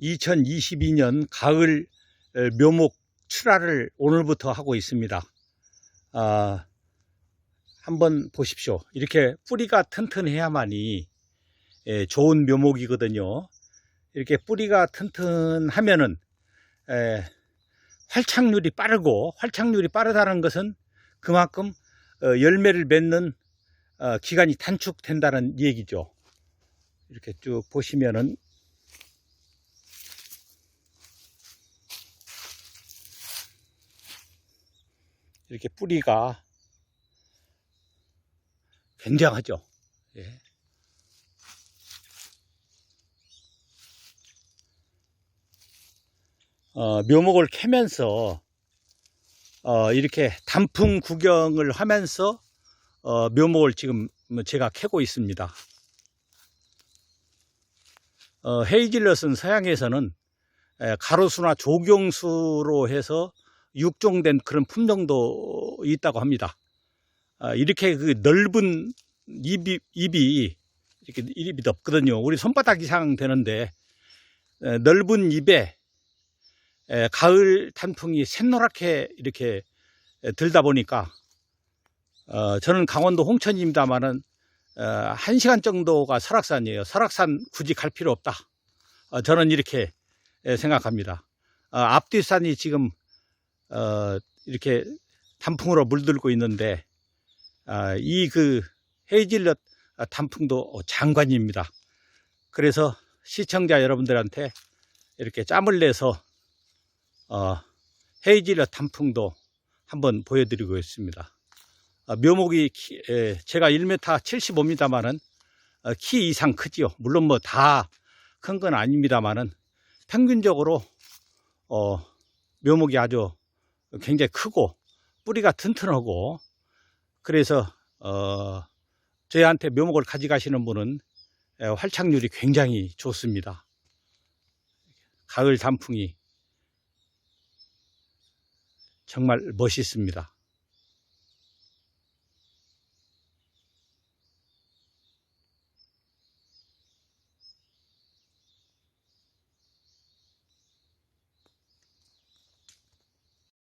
2022년 가을 에, 묘목 출하를 오늘부터 하고 있습니다. 아, 한번 보십시오. 이렇게 뿌리가 튼튼해야만이 예, 좋은 묘목이거든요. 이렇게 뿌리가 튼튼하면은 에, 활착률이 빠르고 활착률이 빠르다는 것은 그만큼 어, 열매를 맺는 어, 기간이 단축된다는 얘기죠. 이렇게 쭉 보시면은 이렇게 뿌리가 굉장하죠. 예. 어, 묘목을 캐면서 어, 이렇게 단풍 구경을 하면서 어, 묘목을 지금 제가 캐고 있습니다. 어, 헤이즐넛은 서양에서는 에, 가로수나 조경수로 해서 육종된 그런 품종도 있다고 합니다. 아, 이렇게 그 넓은 잎이, 잎이 이렇게 잎이 넓거든요. 우리 손바닥 이상 되는데 에, 넓은 잎에 에, 가을 단풍이 샛노랗게 이렇게 에, 들다 보니까 어, 저는 강원도 홍천입니다만은 어, 한 시간 정도가 설악산이에요. 설악산 굳이 갈 필요 없다. 어, 저는 이렇게 에, 생각합니다. 어, 앞뒤산이 지금 어, 이렇게 단풍으로 물들고 있는데 아, 이그 헤이즐넛 단풍도 장관입니다. 그래서 시청자 여러분들한테 이렇게 짬을 내서 어, 헤이즐넛 단풍도 한번 보여드리고 있습니다. 아, 묘목이 키- 에, 제가 1m 75m만은 어, 키 이상 크지요. 물론 뭐 다 큰 건 아닙니다만은 평균적으로 어, 묘목이 아주 굉장히 크고 뿌리가 튼튼하고 그래서 어, 저희한테 묘목을 가져가시는 분은 에, 활착률이 굉장히 좋습니다. 가을 단풍이 정말 멋있습니다.